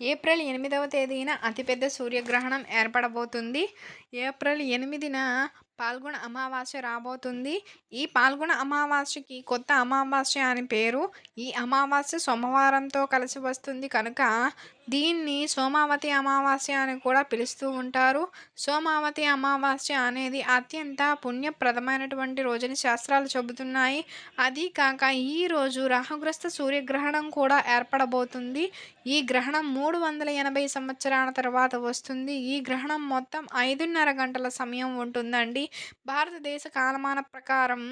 April ఎనిమిదవ తేదీన అతిపెద్ద సూర్యగ్రహణం ఏర్పడబోతుంది. ఏప్రిల్ ఎనిమిదిన పాల్గొన అమావాస్య రాబోతుంది. ఈ పాల్గొన అమావాస్యకి కొత్త అమావాస్య అని పేరు. ఈ అమావాస్య సోమవారంతో కలిసి వస్తుంది. కనుక దీన్ని సోమావతి అమావాస్య అని కూడా పిలుస్తూ ఉంటారు. సోమావతి అమావాస్య అనేది అత్యంత పుణ్యప్రదమైనటువంటి రోజుని శాస్త్రాలు చెబుతున్నాయి. అది కాక ఈరోజు రాహుగ్రస్త సూర్యగ్రహణం కూడా ఏర్పడబోతుంది. ఈ గ్రహణం మూడు వందల ఎనభై సంవత్సరాల తర్వాత వస్తుంది. ఈ గ్రహణం మొత్తం ఐదున్నర గంటల సమయం ఉంటుందండి. భారతదేశ కాలమాన ప్రకారం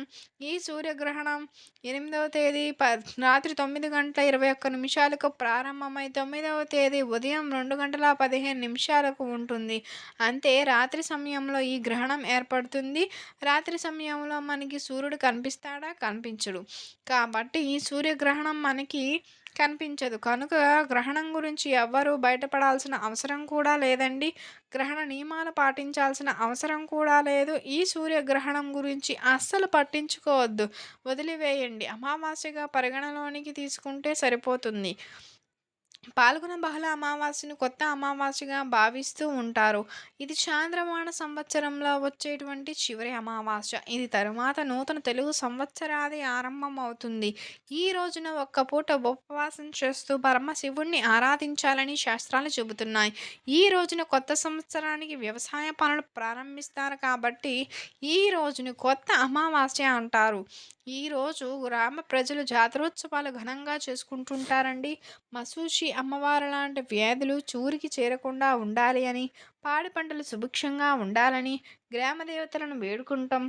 ఈ సూర్యగ్రహణం ఎనిమిదవ తేదీ ప రాత్రి తొమ్మిది గంటల ఇరవై ఒక్క నిమిషాలకు ప్రారంభమై తొమ్మిదవ తేదీ ఉదయం రెండు గంటల పదిహేను నిమిషాలకు ఉంటుంది. అంతే రాత్రి సమయంలో ఈ గ్రహణం ఏర్పడుతుంది. రాత్రి సమయంలో మనకి సూర్యుడు కనిపిస్తాడా? కనిపించడు. కాబట్టి ఈ సూర్యగ్రహణం మనకి కనిపించదు. కనుక గ్రహణం గురించి ఎవ్వరూ బయటపడాల్సిన అవసరం కూడా లేదండి. గ్రహణ నియమాలు పాటించాల్సిన అవసరం కూడా లేదు. ఈ సూర్యగ్రహణం గురించి అస్సలు పట్టించుకోవద్దు. వదిలివేయండి. అమావాస్యగా పరిగణలోనికి తీసుకుంటే సరిపోతుంది. పాల్గొన బహుళ అమావాస్యను కొత్త అమావాస్యగా భావిస్తూ ఉంటారు. ఇది చాంద్రమాణ సంవత్సరంలో వచ్చేటువంటి చివరి అమావాస్య. ఇది తరువాత నూతన తెలుగు సంవత్సరాది ఆరంభం అవుతుంది ఈ రోజున ఒక్క పూట ఉపవాసం చేస్తూ పరమశివుణ్ణి ఆరాధించాలని శాస్త్రాలు చెబుతున్నాయి. ఈ రోజున కొత్త సంవత్సరానికి వ్యవసాయ పనులు ప్రారంభిస్తారు కాబట్టి ఈ రోజును కొత్త అమావాస్య అంటారు. ఈరోజు గ్రామ ప్రజలు జాతరోత్సవాలు ఘనంగా చేసుకుంటుంటారండి. మసూషి అమ్మవారు లాంటి వ్యాధులు చూరికి చేరకుండా ఉండాలి అని పాడి పంటలు సుభిక్షంగా ఉండాలని గ్రామ దేవతలను వేడుకుంటాం.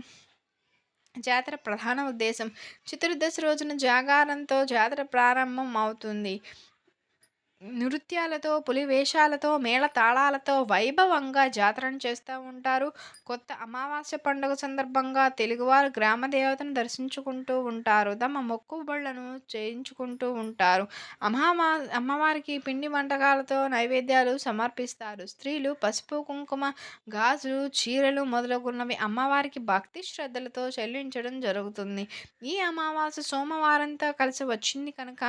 జాతర ప్రధాన ఉద్దేశం చతుర్దశి రోజున జాగారంతో జాతర ప్రారంభం అవుతుంది. నృత్యాలతో పులి వేషాలతో మేళ తాళాలతో వైభవంగా జాతరను చేస్తూ ఉంటారు. కొత్త అమావాస్య పండుగ సందర్భంగా తెలుగువారు గ్రామ దేవతను దర్శించుకుంటూ ఉంటారు. తమ మొక్కుబళ్ళను చేయించుకుంటూ ఉంటారు. అమావా అమ్మవారికి పిండి వంటకాలతో నైవేద్యాలు సమర్పిస్తారు. స్త్రీలు పసుపు కుంకుమ గాజులు చీరలు మొదలగున్నవి అమ్మవారికి భక్తి శ్రద్ధలతో చెల్లించడం జరుగుతుంది. ఈ అమావాస్య సోమవారంతో కలిసి వచ్చింది కనుక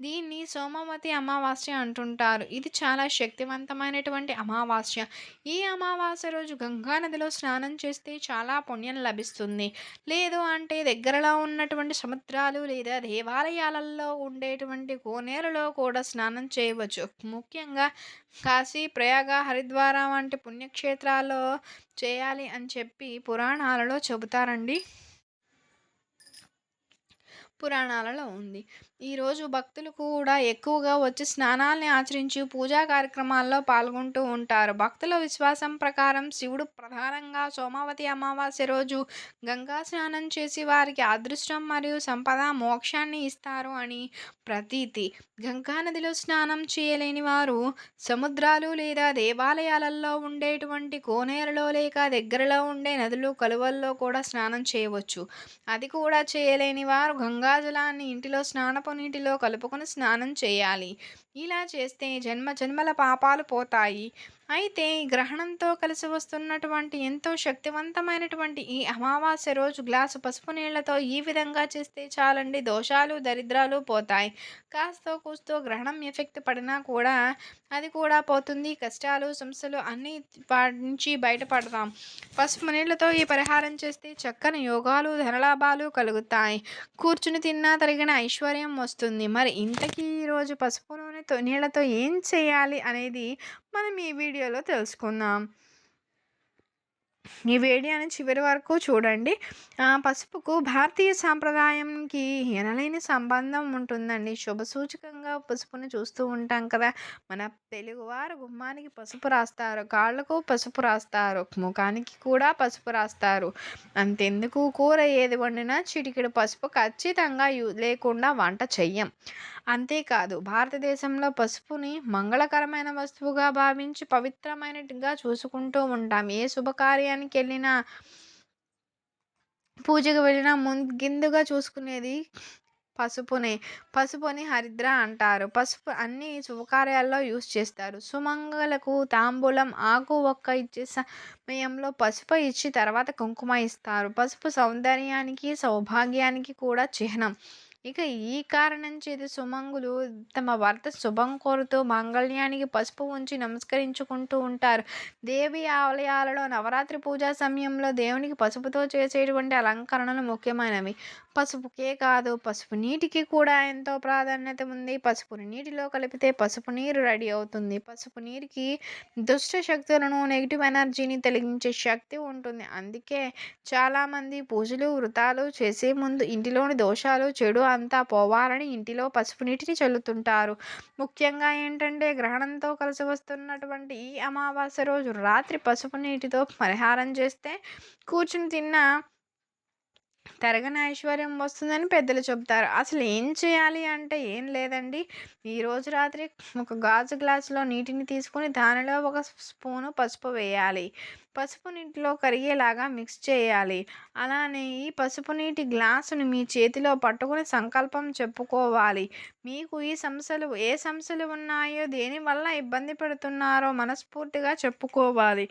దీన్ని సోమవతి అమావాస్య అంటుంటారు. ఇది చాలా శక్తివంతమైనటువంటి అమావాస్య. ఈ అమావాస్య రోజు గంగా నదిలో స్నానం చేస్తే చాలా పుణ్యం లభిస్తుంది. లేదు అంటే దగ్గరలో ఉన్నటువంటి సముద్రాలు లేదా దేవాలయాలలో ఉండేటువంటి కోనేరులో కూడా స్నానం చేయవచ్చు. ముఖ్యంగా కాశీ ప్రయాగ హరిద్వార వంటి పుణ్యక్షేత్రాల్లో చేయాలి అని చెప్పి పురాణాలలో చెబుతారండి. పురాణాలలో ఉంది. ఈరోజు భక్తులు కూడా ఎక్కువగా వచ్చి స్నానాల్ని ఆచరించి పూజా కార్యక్రమాల్లో పాల్గొంటూ ఉంటారు. భక్తుల విశ్వాసం ప్రకారం శివుడు ప్రధానంగా సోమావతి అమావాస్య రోజు గంగా స్నానం చేసి వారికి అదృష్టం మరియు సంపద మోక్షాన్ని ఇస్తారు అని ప్రతీతి. గంగా నదిలో స్నానం చేయలేని వారు సముద్రాలు లేదా దేవాలయాలలో ఉండేటువంటి కోనేరులో లేక దగ్గరలో ఉండే నదులు కలువల్లో కూడా స్నానం చేయవచ్చు. అది కూడా చేయలేని వారు గంగాజలాన్ని ఇంటిలో స్నానపు నీటిలో కలుపుకొని స్నానం చేయాలి. ఇలా చేస్తే జన్మ జన్మల పాపాలు పోతాయి. అయితే గ్రహణంతో కలిసి వస్తున్నటువంటి ఎంతో శక్తివంతమైనటువంటి ఈ అమావాస్య రోజు గ్లాసు పసుపు నీళ్ళతో ఈ విధంగా చేస్తే చాలండి. దోషాలు దరిద్రాలు పోతాయి. కాస్తో కూస్తో గ్రహణం ఎఫెక్ట్ పడినా కూడా అది కూడా పోతుంది. కష్టాలు సమస్యలు అన్నీ నుంచి బయటపడతాం. పసుపు నీళ్ళతో ఈ పరిహారం చేస్తే చక్కని యోగాలు ధనలాభాలు కలుగుతాయి. కూర్చుని తిన్నా తరిగిన ఐశ్వర్యం వస్తుంది. మరి ఇంతకీ ఈరోజు పసుపు నూనెతో నీళ్ళతో ఏం చేయాలి అనేది మనం ఈ వీడియోలో తెలుసుకుందాం. ఈ వీడియోని చివరి వరకు చూడండి. పసుపుకు భారతీయ సాంప్రదాయంకి ఎనలేని సంబంధం ఉంటుందండి. శుభ సూచకంగా పసుపుని చూస్తూ ఉంటాం కదా. మన తెలుగువారు గుమ్మానికి పసుపు రాస్తారు కాళ్ళకు పసుపు రాస్తారు ముఖానికి కూడా పసుపు రాస్తారు. అంతెందుకు కూర ఏది వండినా చిటికెడు పసుపు ఖచ్చితంగా లేకుండా వంట చెయ్యం. అంతేకాదు భారతదేశంలో పసుపుని మంగళకరమైన వస్తువుగా భావించి పవిత్రమైనట్టుగా చూసుకుంటూ ఉంటాం. ఏ శుభకార్యం ఆలయానికి వెళ్ళినా పూజకు వెళ్ళినా ముందుగా చూసుకునేది పసుపునే. పసుపుని హరిద్ర అంటారు. పసుపు అన్ని శుభకార్యాల్లో యూస్ చేస్తారు. సుమంగళకు తాంబూలం ఆకు ఒక్క ఇచ్చే సమయంలో పసుపు ఇచ్చి తర్వాత కుంకుమ ఇస్తారు. పసుపు సౌందర్యానికి సౌభాగ్యానికి కూడా చిహ్నం. ఇక ఈ కారణం చేత సుమంగులు తమ భర్త శుభం కోరుతూ మాంగళ్యానికి పసుపు ఉంచి నమస్కరించుకుంటూ ఉంటారు. దేవి ఆలయాలలో నవరాత్రి పూజా సమయంలో దేవునికి పసుపుతో చేసేటువంటి అలంకరణలు ముఖ్యమైనవి. పసుపుకే కాదు పసుపు నీటికి కూడా ఎంతో ప్రాధాన్యత ఉంది. పసుపుని నీటిలో కలిపితే పసుపు నీరు రెడీ అవుతుంది. పసుపు నీరుకి దుష్ట శక్తులను నెగిటివ్ ఎనర్జీని తొలగించే శక్తి ఉంటుంది. అందుకే చాలామంది పూజలు వృతాలు చేసే ముందు ఇంటిలోని దోషాలు చెడు అంతా పోవాలని ఇంటిలో పసుపు నీటిని చల్లుతుంటారు. ముఖ్యంగా ఏంటంటే గ్రహణంతో కలిసి వస్తున్నటువంటి ఈ అమావాస్య రోజు రాత్రి పసుపు నీటితో పరిహారం చేస్తే కూర్చుని తిన్న తరగని ఐశ్వర్యం వస్తుందని పెద్దలు చెబుతారు. అసలు ఏం చేయాలి అంటే ఏం లేదండి. ఈరోజు రాత్రి ఒక గాజు గ్లాసులో నీటిని తీసుకొని దానిలో ఒక స్పూను పసుపు వేయాలి. పసుపు నీటిలో కరిగేలాగా మిక్స్ చేయాలి. అలానే ఈ పసుపు నీటి గ్లాసును మీ చేతిలో పట్టుకుని సంకల్పం చెప్పుకోవాలి. మీకు ఈ సమస్యలు ఏ సమస్యలు ఉన్నాయో దేనివల్ల ఇబ్బంది పెడుతున్నారో మనస్ఫూర్తిగా చెప్పుకోవాలి.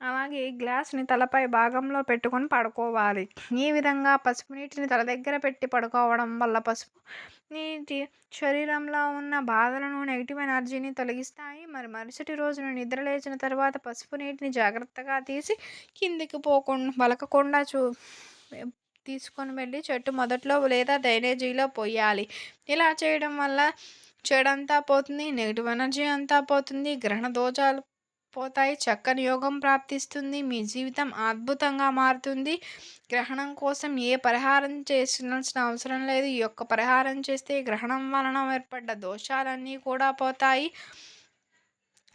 అలాగే గ్లాస్ని తలపై భాగంలో పెట్టుకొని పడుకోవాలి. ఈ విధంగా పసుపు నీటిని తల దగ్గర పెట్టి పడుకోవడం వల్ల పసుపు నీటి శరీరంలో ఉన్న బాధలను నెగిటివ్ ఎనర్జీని తొలగిస్తాయి. మరి మరుసటి రోజున నిద్ర లేచిన తర్వాత పసుపు నీటిని జాగ్రత్తగా తీసి కిందికి పోకుండా వలకకుండా చూ తీసుకొని వెళ్ళి చెట్టు మొదట్లో లేదా డ్రైనేజీలో పోయాలి. ఇలా చేయడం వల్ల చెడంతా పోతుంది నెగిటివ్ ఎనర్జీ అంతా పోతుంది గ్రహణ దోషాలు పోతాయి చక్కని యోగం ప్రాప్తిస్తుంది మీ జీవితం అద్భుతంగా మారుతుంది. గ్రహణం కోసం ఏ పరిహారం చేసిన అవసరం లేదు. ఈ యొక్క పరిహారం చేస్తే గ్రహణం వలన ఏర్పడ్డ దోషాలన్నీ కూడా పోతాయి.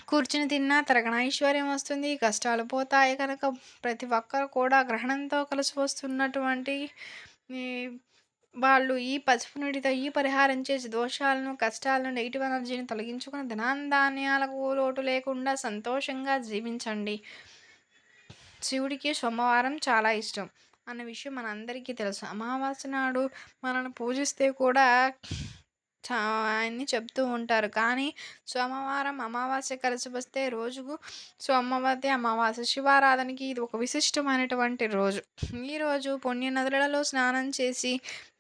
కూర్చుని తిన్నా తరగన ఐశ్వర్యం వస్తుంది. కష్టాలు పోతాయి కనుక ప్రతి ఒక్కరు కూడా గ్రహణంతో కలిసి వస్తున్నటువంటి వాళ్ళు ఈ పసుపు నీటితో ఈ పరిహారం చేసి దోషాలను కష్టాలను నెగిటివ్ ఎనర్జీని తొలగించుకుని ధనాధాన్యాలకు లోటు లేకుండా సంతోషంగా జీవించండి. శివుడికి సోమవారం చాలా ఇష్టం. అన్న విషయం మనందరికీ తెలుసు. అమావాస్య నాడు మనల్ని పూజిస్తే కూడా అన్ని చెప్తూ ఉంటారు. కానీ సోమవారం అమావాస్య కలిసి వస్తే రోజుకు సోమవతి అమావాస్య శివారాధనకి ఇది ఒక విశిష్టమైనటువంటి రోజు. ఈరోజు పుణ్య నదులలో స్నానం చేసి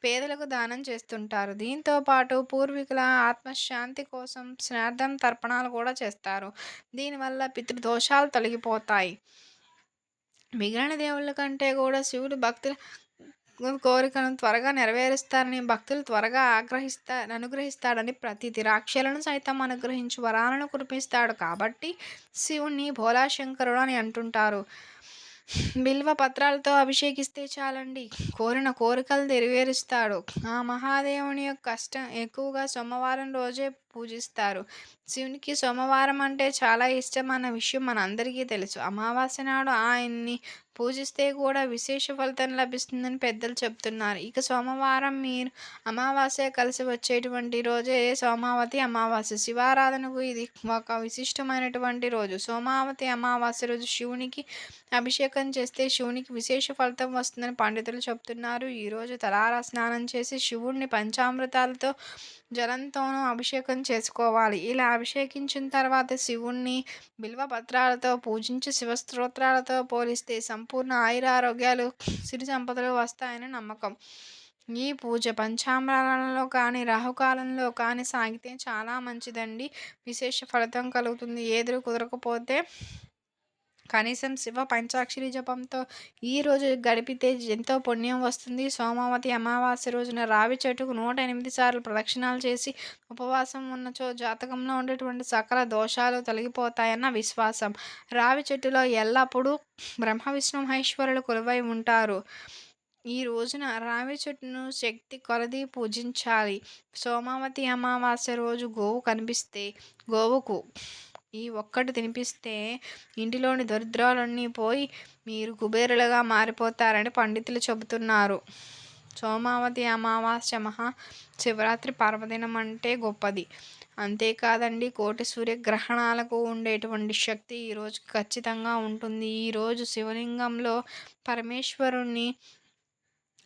పేదలకు దానం చేస్తుంటారు. దీంతో పాటు పూర్వీకుల ఆత్మశాంతి కోసం శ్రాద్ధం తర్పణాలు కూడా చేస్తారు. దీనివల్ల పితృదోషాలు తొలగిపోతాయి. మిగిలిన దేవుళ్ళ కంటే కూడా శివుడు భక్తుల కోరికను త్వరగా నెరవేరుస్తారని భక్తులు త్వరగా ఆగ్రహిస్తా అనుగ్రహిస్తాడని ప్రతి రాక్షలను సైతం అనుగ్రహించి వరాలను కురిపిస్తాడు కాబట్టి శివుణ్ణి భోలాశంకరుడు అని అంటుంటారు. బిల్వ పత్రాలతో అభిషేకిస్తే చాలండి. కోరిన కోరికలు నెరవేరుస్తాడు. ఆ మహాదేవుని యొక్క కష్టం ఎక్కువగా సోమవారం రోజే పూజిస్తారు. శివునికి సోమవారం అంటే చాలా ఇష్టం అన్న విషయం మనందరికీ తెలుసు. అమావాస్య నాడు ఆయన్ని పూజిస్తే కూడా విశేష ఫలితం లభిస్తుందని పెద్దలు చెప్తున్నారు. ఇక సోమవారం మీరు అమావాస్య కలిసి వచ్చేటువంటి రోజే సోమావతి అమావాస్య. శివారాధనకు ఇది ఒక విశిష్టమైనటువంటి రోజు. సోమావతి అమావాస్య రోజు శివునికి అభిషేకం చేస్తే శివునికి విశేష ఫలితం వస్తుందని పండితులు చెప్తున్నారు. ఈరోజు తలారా స్నానం చేసి శివుణ్ణి పంచామృతాలతో జలంతోనూ అభిషేకం చేసుకోవాలి. ఇలా అభిషేకించిన తర్వాత శివుణ్ణి బిల్వ పత్రాలతో పూజించి శివస్తోత్రాలతో పోలిస్తే సంపూర్ణ ఆయురారోగ్యాలు సిరి సంపదలు వస్తాయని నమ్మకం. ఈ పూజ పంచామరాలలో కానీ రాహుకాలంలో కానీ సాగితే చాలా మంచిదండి. విశేష ఫలితం కలుగుతుంది. ఏదురు కుదరకపోతే కనీసం శివ పంచాక్షరి జపంతో ఈ రోజు గడిపితే ఎంతో పుణ్యం వస్తుంది. సోమావతి అమావాస్య రోజున రావి చెట్టుకు నూట ఎనిమిది సార్లు ప్రదక్షిణాలు చేసి ఉపవాసం ఉన్నచో జాతకంలో ఉండేటువంటి సకల దోషాలు తొలగిపోతాయన్న విశ్వాసం. రావి చెట్టులో ఎల్లప్పుడూ బ్రహ్మ విష్ణు మహేశ్వరులు కొలువై ఉంటారు. ఈ రోజున రావి చెట్టును శక్తి కొలది పూజించాలి. సోమావతి అమావాస్య రోజు గోవు కనిపిస్తే గోవుకు ఈ ఒక్కటి తినిపిస్తే ఇంటిలోని దరిద్రాలన్నీ పోయి మీరు కుబేరులుగా మారిపోతారని పండితులు చెబుతున్నారు. సోమావతి అమావాస్య మహా శివరాత్రి పర్వదినం అంటే గొప్పది. అంతేకాదండి కోటి సూర్యగ్రహణాలకు ఉండేటువంటి శక్తి ఈరోజు ఖచ్చితంగా ఉంటుంది. ఈరోజు శివలింగంలో పరమేశ్వరుణ్ణి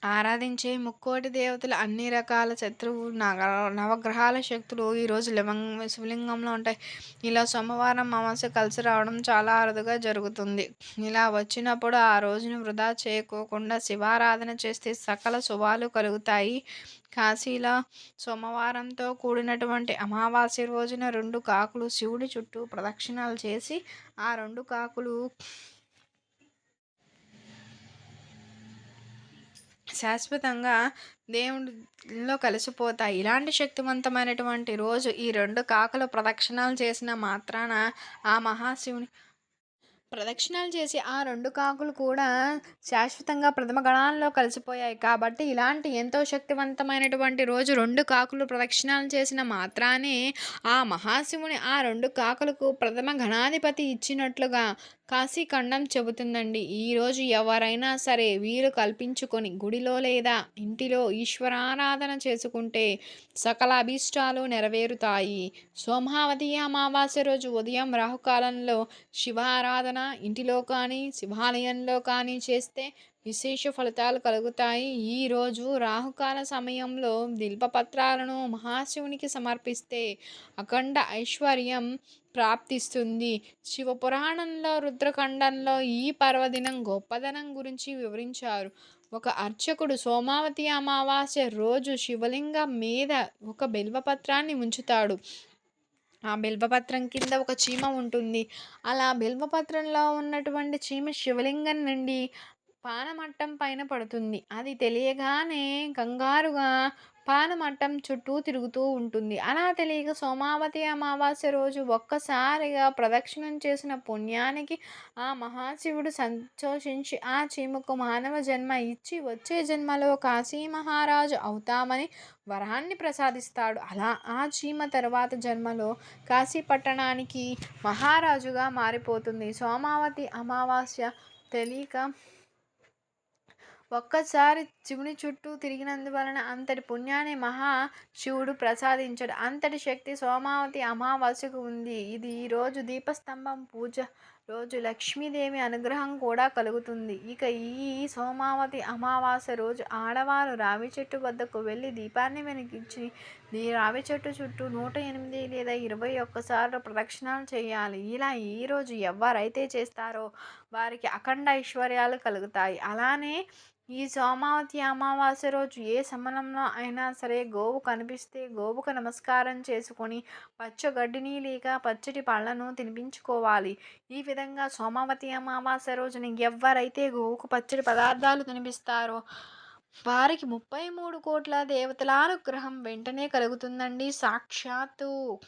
ఆరాధించే ముక్కోటి దేవతలు అన్ని రకాల శత్రువు నగ నవగ్రహాల శక్తులు ఈరోజు లింగం శివలింగంలో ఉంటాయి. ఇలా సోమవారం అమావాస్య కలిసి రావడం చాలా అరుదుగా జరుగుతుంది. ఇలా వచ్చినప్పుడు ఆ రోజును వృధా చేయకోకుండా శివారాధన చేస్తే సకల శుభాలు కలుగుతాయి. కాశీలో సోమవారంతో కూడినటువంటి అమావాస్య రోజున రెండు కాకులు శివుడి చుట్టూ ప్రదక్షిణాలు చేసి ఆ రెండు కాకులు శాశ్వతంగా దేవుడిలో కలిసిపోతాయి. ఇలాంటి శక్తివంతమైనటువంటి రోజు ఈ రెండు కాకులు ప్రదక్షిణాలు చేసిన మాత్రాన ఆ మహాశివుని ప్రదక్షిణాలు చేసి ఆ రెండు కాకులు కూడా శాశ్వతంగా ప్రథమ గణాల్లో కలిసిపోయాయి. కాబట్టి ఇలాంటి ఎంతో శక్తివంతమైనటువంటి రోజు రెండు కాకులు ప్రదక్షిణాలు చేసిన మాత్రానే ఆ మహాశివుని ఆ రెండు కాకులకు ప్రథమ గణాధిపతి ఇచ్చినట్లుగా కాశీఖండం చెబుతుందండి. ఈరోజు ఎవరైనా సరే వీలు కల్పించుకొని గుడిలో లేదా ఇంటిలో ఈశ్వరారాధన చేసుకుంటే సకల అభీష్టాలు నెరవేరుతాయి. సోమావతి అమావాస్య రోజు ఉదయం రాహుకాలంలో శివారాధన ఇంటిలో కానీ శివాలయంలో కానీ చేస్తే విశేష ఫలితాలు కలుగుతాయి. ఈరోజు రాహుకాల సమయంలో దిల్పపత్రాలను మహాశివునికి సమర్పిస్తే అఖండ ఐశ్వర్యం ప్రాప్తిస్తుంది. శివపురాణంలో రుద్రఖండంలో ఈ పర్వదినం గొప్పదనం గురించి వివరించారు. ఒక అర్చకుడు సోమావతి అమావాస్య రోజు శివలింగం మీద ఒక బిల్వపత్రాన్ని ఉంచుతాడు. ఆ బిల్వపత్రం కింద ఒక చీమ ఉంటుంది. అలా బిల్వపత్రంలో ఉన్నటువంటి చీమ శివలింగం నుండి పానమట్టం పైన పడుతుంది. అది తెలియగానే కంగారుగా పానమట్టం చుట్టూ తిరుగుతూ ఉంటుంది. అలా తెలియక సోమావతి అమావాస్య రోజు ఒక్కసారిగా ప్రదక్షిణం చేసిన పుణ్యానికి ఆ మహాశివుడు సంతోషించి ఆ చీమకు మానవ జన్మ ఇచ్చి వచ్చే జన్మలో కాశీ మహారాజు అవుతామని వరాన్ని ప్రసాదిస్తాడు. అలా ఆ చీమ తర్వాత జన్మలో కాశీ పట్టణానికి మహారాజుగా మారిపోతుంది. సోమావతి అమావాస్య తెలియక ఒక్కసారి శివుని చుట్టూ తిరిగినందువలన అంతటి పుణ్యాన్ని మహా శివుడు ప్రసాదించడు. అంతటి శక్తి సోమావతి అమావాస్యకు ఉంది. ఇది ఈరోజు దీపస్తంభం పూజ రోజు లక్ష్మీదేవి అనుగ్రహం కూడా కలుగుతుంది. ఇక ఈ సోమావతి అమావాస్య రోజు ఆడవారు రావి చెట్టు వద్దకు వెళ్ళి దీపాన్ని వెలిగించి ఈ రావి చెట్టు చుట్టూ నూట ఎనిమిది లేదా ఇరవై ఒక్కసార్లు ప్రదక్షిణాలు చేయాలి. ఇలా ఈరోజు ఎవరైతే చేస్తారో వారికి అఖండ ఐశ్వర్యాలు కలుగుతాయి. అలానే ఈ సోమావతి అమావాస్య రోజు ఏ సమయంలో అయినా సరే గోవు కనిపిస్తే గోవుకు నమస్కారం చేసుకొని పచ్చగడ్డిని లేక పచ్చటి పళ్ళను తినిపించుకోవాలి. ఈ విధంగా సోమావతి అమావాస్య రోజున ఎవరైతే గోవుకు పచ్చడి పదార్థాలు తినిపిస్తారో వారికి ముప్పై మూడు కోట్ల దేవతల అనుగ్రహం వెంటనే కలుగుతుందండి. సాక్షాత్తు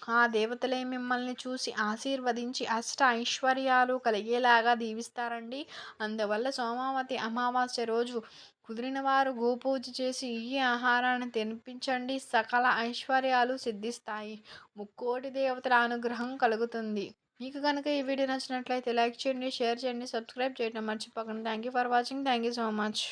ఆ దేవతలే మిమ్మల్ని చూసి ఆశీర్వదించి అష్ట ఐశ్వర్యాలు కలిగేలాగా దీవిస్తారండి. అందువల్ల సోమావతి అమావాస్య రోజు కుదిరిన వారు గోపూజ చేసి ఈ ఆహారాన్ని తినిపించండి. సకల ఐశ్వర్యాలు సిద్ధిస్తాయి. ముక్కోటి దేవతల అనుగ్రహం కలుగుతుంది. మీకు కనుక ఈ వీడియో నచ్చినట్లయితే లైక్ చేయండి షేర్ చేయండి సబ్స్క్రైబ్ చేయడం మర్చిపోకండి. Thank you for watching. Thank you so much.